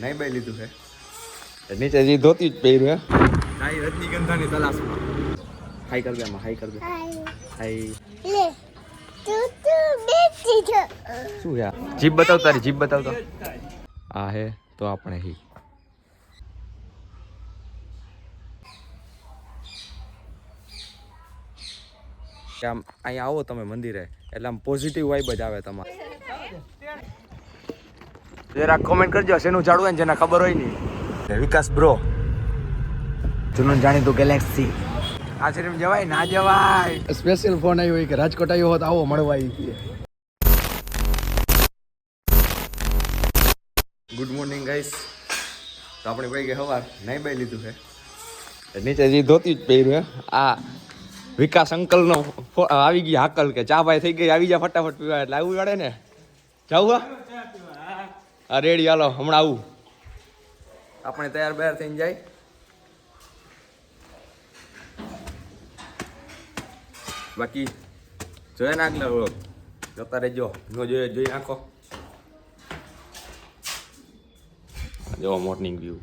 નહીં બે લીધું છે નીચે જે ધોતી જ પહેર્યું હે. નાઈ રજનીગંધાની તલાશમાં. હાઈ કર દે હાઈ કર દે. હાઈ લે તું તું બેસી છો શું યાર જીભ બતાવ તારી જીભ બતાવ તો. આ હે તો આપણે હી. આમ અહીંયા આવો તમે મંદિરે. એટલે આમ પોઝિટિવ વાઇબ જ આવે તમારે. જરા કોમેન્ટ કરજો શેનું ઝાડું હોય ને જેને ખબર હોય નહીં વિકાસ બ્રો જૂનું જાણીતું ગેલેક્સી આ આશ્રમ જવાય? ના જવાય. સ્પેશિયલ ફોન આવ્યો હોય કે રાજકોટ આવ્યો હોત આવો મળવા આવી ગુડ મોર્નિંગ ગાઈસ તો આપણે ભાઈ કે સવાર નહીં બે લીધું છે નીચે જે ધોતી જ પહેર્યું આ વિકાસ અંકલનો આવી ગઈ હાકલ કે ચા ભાઈ થઈ ગઈ આવી જા ફટાફટ પીવા એટલે આવું પડે ને. જાવું હા રેડી હાલો હમણાં આવું. આપણે તૈયાર બયાર થઈને જાય. બાકી જોઈએ નાખ લે જતા રહેજો. નો જોઈએ જોઈ નાખો. જો મોર્નિંગ વ્યૂ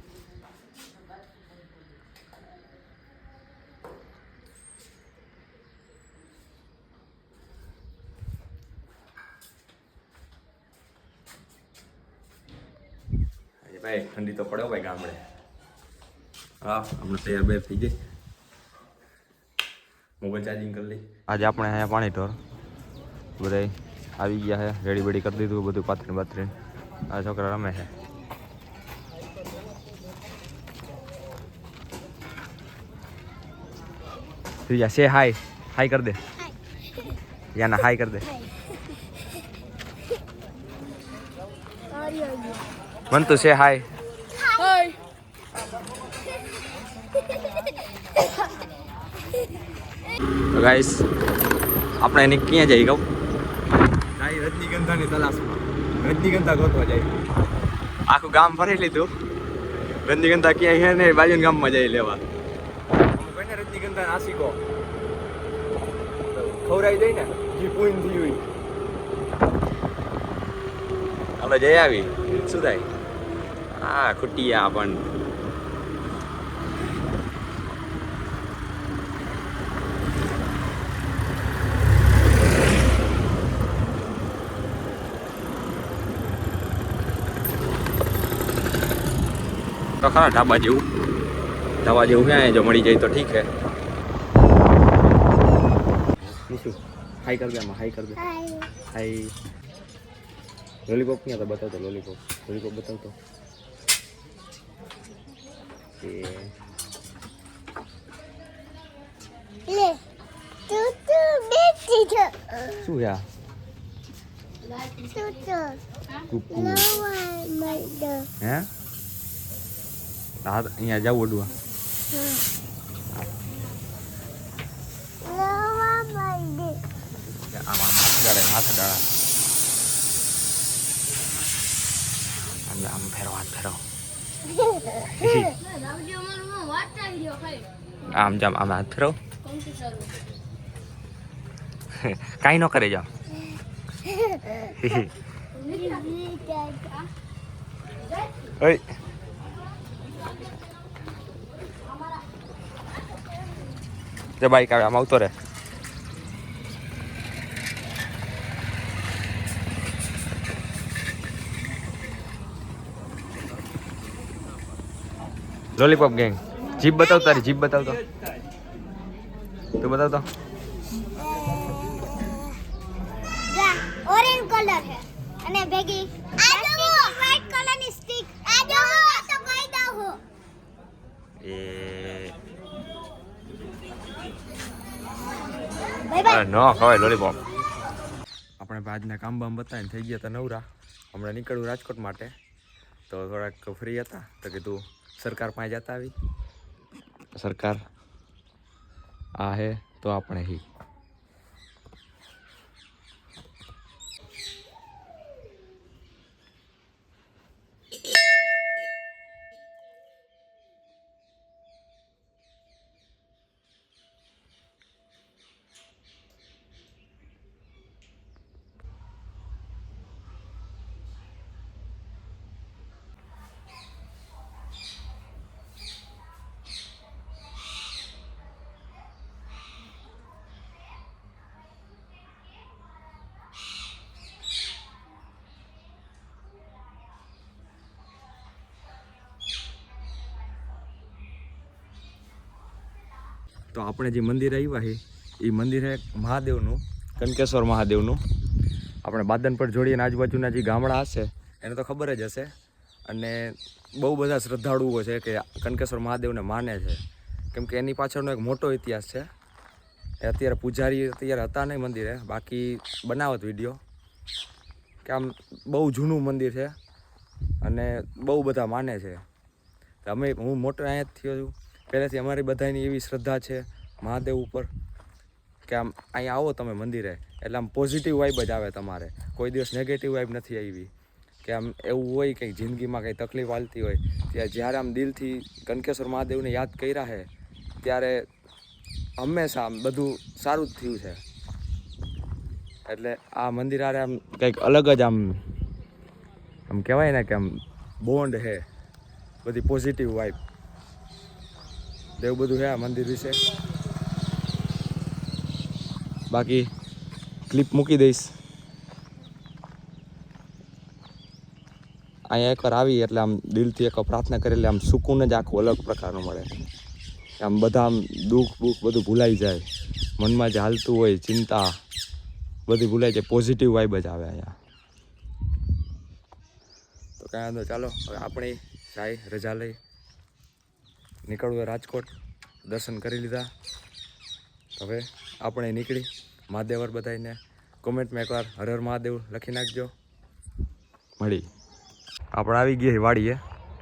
ભાઈ ઠંડી તો પડે ભાઈ ગામડે. હા હમણાં તૈયાર બે થઈ ગઈ. મોબાઈલ ચાર્જિંગ કરી લઈ. આજે આપણે અહીંયા પાણી ઢોર બધા આવી ગયા છે રેડી બેડી કરી દીધું બધું પાથરી પાથરીને આ છોકરા રમે છે. ત્રીજા સે હાય હાય કર દે. યાના હાય કર દે. મન તો સે હાય ગાઈસ આપણે એને ક્યાં જઈ કહું નાઈ રજનીગંધાની તલાશમાં રજનીગંધા ગોતવા જાય આખું ગામ ફરી લીધું રજનીગંધા ક્યાંય છે ને બાજુના ગામમાં જઈ લેવા કોઈને રજનીગંધા નાસિકો ખવરાઈ જાય ને જે પૂન થઈ હોય આપણે જઈ આવી શું થાય હા ખુટિયા પણ. તો ખરા ઢાબા જેવું. ઢાબા જેવું ક્યાં જો મળી જાય તો ઠીક છે. નિશુ હાઈ કર દે આમાં હાઈ કર દે. હાય હાઈ લોલીપોપ ક્યાં તો બતાવતો લોલીપોપ લોલીપોપ બતાવતો. છો. શું યા? કુકુ હે? હા અહીંયા જાવ ઓડવા આમ હાથ ડાળે હાથ ડાળા આમ ફેરો હાથ ફેરો આમ જામ આમ હાથ ફેરો કાંઈ ન કરે જામ. ઓય. જે બાઈક આવે આમ આવતો રે લોલીપોપ ગેંગ જીપ બતાવ તારી જીપ બતાવ તો. તું બતાવ તો. ઓરેન્જ કલર અને ભેગી આ જો વ્હાઈટ કલરની સ્ટિક આ જો તો કહી દઉં હું. એ. બાય બાય ન ખવાય લોલીપોપ આપણે આજના કામ બામ બતાવીને થઈ ગયા હતા નવરા. હમણાં નીકળ્યું રાજકોટ માટે. તો થોડાક ફ્રી હતા. તો કીધું સરકાર પાસે જતા આવી. સરકાર આ હે તો આપણે હી. તો આપણે જે મંદિર આવ્યા છે એ મંદિર છે મહાદેવનું કનકેશ્વર મહાદેવનું. આપણે બાદન પર જોડીને આજુબાજુના જે ગામડા હશે એને તો ખબર જ હશે. અને બહુ બધા શ્રદ્ધાળુઓ છે કે કનકેશ્વર મહાદેવને માને છે. કેમ કે એની પાછળનો એક મોટો ઇતિહાસ છે. એ અત્યારે પૂજારી અત્યારે હતા નહીં મંદિરે બાકી બનાવત વીડિયો. કે આમ બહુ જૂનું મંદિર છે અને બહુ બધા માને છે. અમે હું મોટો અહીંયા જ થયો છું. પહેલેથી અમારી બધાની એવી શ્રદ્ધા છે મહાદેવ ઉપર કે આમ અહીંયા આવો તમે મંદિરે. એટલે આમ પોઝિટિવ વાઇબ જ આવે તમારે. કોઈ દિવસ નેગેટિવ વાઇબ નથી આવી. કે આમ એવું હોય કંઈક જિંદગીમાં કંઈ તકલીફ આવતી હોય. ત્યાં જ્યારે આમ દિલથી કનકેશ્વર મહાદેવને યાદ કર્યા છે ત્યારે હંમેશા આમ બધું સારું જ થયું છે. એટલે આ મંદિર આરે આમ કંઈક અલગ જ આમ આમ કહેવાય ને કે આમ બોન્ડ છે બધી પોઝિટિવ વાઇબ એવું બધું છે આ મંદિર વિશે. બાકી ક્લિપ મૂકી દઈશ. અહીંયા એકવાર આવી એટલે આમ દિલથી એક પ્રાર્થના કરી આમ સુકૂન જ આખું અલગ પ્રકારનું મળે. આમ બધા આમ દુઃખ બુખ બધું ભૂલાઈ જાય. મનમાં જે હાલતું હોય, ચિંતા, બધી ભૂલાઈ જાય. પોઝિટિવ વાઇબ જ આવે અહીંયા. તો કાંઈ વાંધો ચાલો. હવે આપણે જાય રજા લઈ. નીકળવું રાજકોટ, દર્શન કરી લીધા. હવે આપણે નીકળી. મહાદેવર બધાને કોમેન્ટમાં એકવાર હર હર મહાદેવ લખી નાખજો. મળી. આપણે આવી ગયા વાડીએ.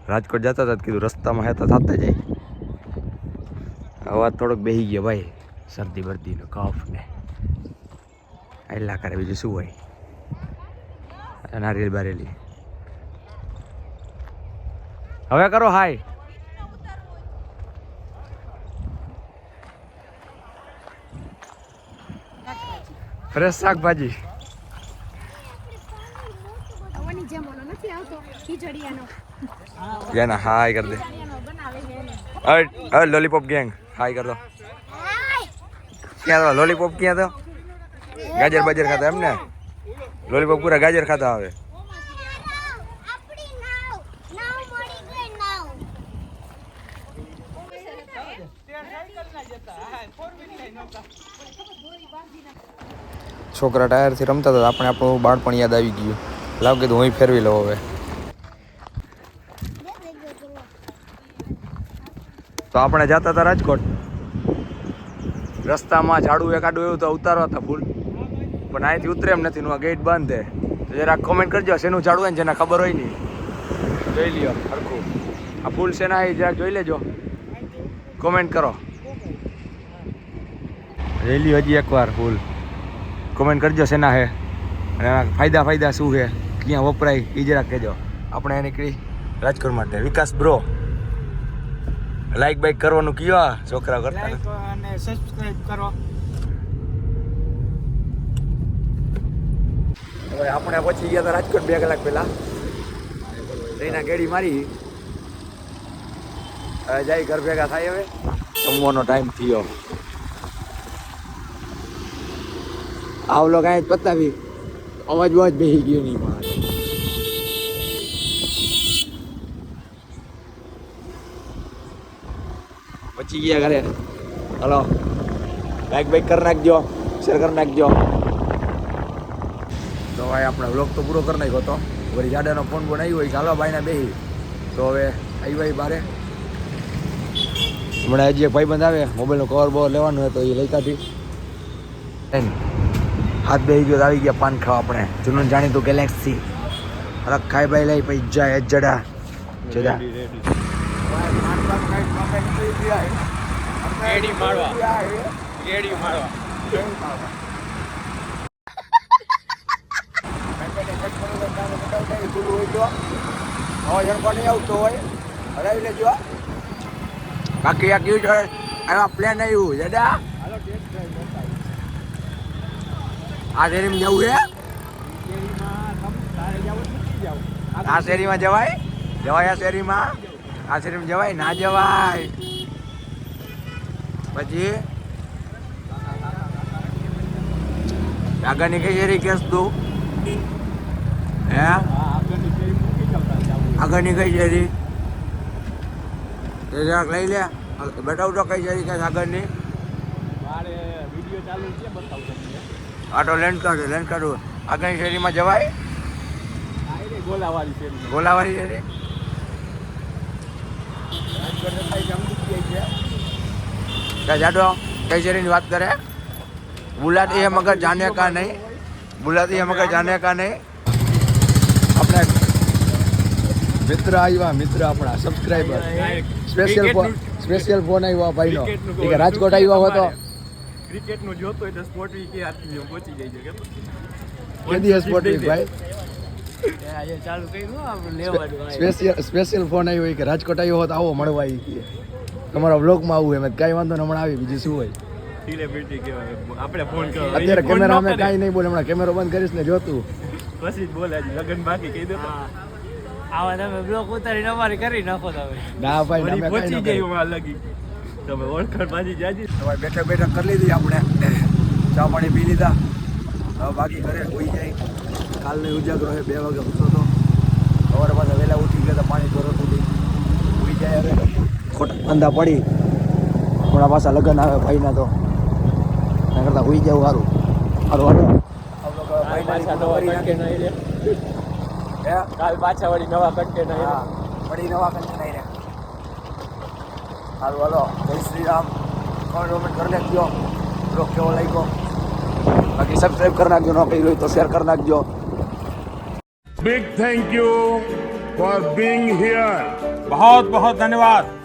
રાજકોટ જતા હતા કીધું રસ્તામાં હેતા થતા જાય. અવાજ થોડોક બેસી ગયો ભાઈ. શરદી બરદીનો કફ ને. આયલા કરે, બીજું શું હોય? નારિયેલ બારેલી. હવે કરો હાય. ફ્રેશ શાકભાજી. જેના હાય કરી દે. અરે લોલીપોપ ગેંગ હાય કર દો. ક્યાં તો લોલીપોપ ક્યાં તો? ગાજર બાજર ખાતા એમ ને? લોલીપોપ પૂરા ગાજર ખાતા આવે આપણી નાવ નાવ મળી ગઈ નાવ છોકરા ટાયરથી રમતા હતા આપણે આપણું બાળપણ યાદ આવી ગયું. લાવ કીધું, હું ફેરવી લઉં હવે. તો આપણે જતા હતા રાજકોટ. રસ્તામાં ઝાડું એકાડું એવું તો ઉતારવા હતા ફૂલ પણ અહીંથી ઉતરે એમ નથી આ ગેટ બંધ છે. તો જરા કોમેન્ટ કરજો, શેનું ઝાડું હોય ને જેને ખબર હોય નહીં. જોઈ લ્યો, હરખું. આ ફૂલ શેના એ જરાક જોઈ લેજો. કોમેન્ટ કરો. લ્યો હજી એકવાર ફૂલ કોમેન્ટ કરજો શેના હે અને એના ફાયદા ફાયદા શું છે. ક્યાં વપરાય એ જરાક કહેજો. આપણે નીકળી રાજકોટ માટે. વિકાસ બ્રો લાઈક બાઈક કરવાનું કયો છોકરા કરતા અને સબસ્ક્રાઇબ કરો. હવે આપણે પછી ગયા હતા રાજકોટ બે કલાક પહેલા. ટ્રેના ગેડી મારી. હવે જાય ઘર ભેગા થાય હવે. જમવાનો ટાઈમ થયો. આવલો કાંઈ જ પતાવી. અવાજ બવાજ બેસી ગયો નહીં મારે. પછી ગયા ઘરે. હલો. લાઈક બાઈક કરી નાખજો. શેર કરી નાખજો. તો ભાઈ આપણે વ્લોગ તો પૂરો કરી નાખ્યો હતો વળી જાડાનો ફોન પણ આવ્યો હોય, ચાલો ભાઈને બેહી. તો હવે આવી ભાઈ બારે. હમણાં હજી એક ભાઈબંધ આવે મોબાઈલનો કવર બવર લેવાનું હોય તો એ લઈ કાઢી. હાથ બે ગયો આવી ગયા પાન ખાવા આપણે. જૂનું જાણીતું ગેલેક્સી અરે ખાઈ ભાઈ લઈ પછી જાય જડા. જડા. કેડી મારવા. કેડી મારવા. બાકી આ કયું છે? એમાં પ્લેન આવ્યું જડા. આ શેરીમાં જવું છે? આ શેરીમાં જવાય? જવાય આ શેરીમાં? આ શેરીમાં જવાય? ના જવાય. પછી? આગળની કઈ શેરી કેસ તું? હે? આગળની કઈ શેરી? લઈ લે. ઉઠો કઈ શેરી કે આગળની. આ લેન્ડ કાર્ડ લેન્ડ કાર્ડ આગળની શેરીમાં જવાય? ગોલાવાળી શેરી. જાડો કઈ શેરીની વાત કરે? બુલાત એ મગર જાણ્યા કા નહીં? બુલાત એ મગર જાણ્યા કા નહીં? આપણે મિત્ર આવ્યા મિત્ર આપણા subscriber special phone special phone આવ્યો ભાઈનો. રાજકોટ આવ્યો હતો? ક્રિકેટનું જોતો હોય તો સ્પોર્ટ વીક કે હાથની પહોંચી જાય છે કે દિવસ વીક ભાઈ? ચાલુ કર્યું આપણે લેવાનું સ્પેશિયલ સ્પેશિયલ ફોન આવ્યો કે રાજકોટ આવ્યો હોત આવો મળવા આવી કે. તમારા વ્લોગમાં આવું એમ કાંઈ વાંધો ને હમણાં આવી બીજું શું હોય? આપણે ફોન કરો અત્યારે કેમેરા અમે કાંઈ નહીં બોલે હમણાં કેમેરો બંધ કરીશ ને જોતું. પછી જ બોલે લગન બાકી કહી દો. આવા તમે બ્લોક ઉતારીને અમારે કરી નાખો તમે. ના ભાઈ અમે કાંઈ પહોંચી. એમાં લગી. તમે ઓળખાણ બાજી જાજી. હવે બેઠક બેઠક કરી લીધી આપણે. ચા પાણી પી લીધા. હવે બાકી ઘરે હોઈ જાય. કાલનો ઉજાગરો છે બે વાગે ઉઠો તો. સવારે પાછા વહેલા ઉઠી ગયા તો પાણી કરો સુધી હોઈ જાય હવે. ખોટા અંધા પડી. હમણાં પાછા લગ્ન આવે ભાઈના તો. એના કરતાં હોઈ જવું સારું. સારું હે? કાલ પાછા વળી નવા કન્ટેન હા વળી નવા આવી હાલો હાલો જય શ્રી રામ કોમેન્ટ વોમેન્ટ કરી નાખજો બ્લોગ કેવો લાગ્યો બાકી સબસ્ક્રાઈબ કરી નાખજો ન કર્યું હોય તો શેર કરી નાખજો Big thank you for being here. बहुत बहुत धन्यवाद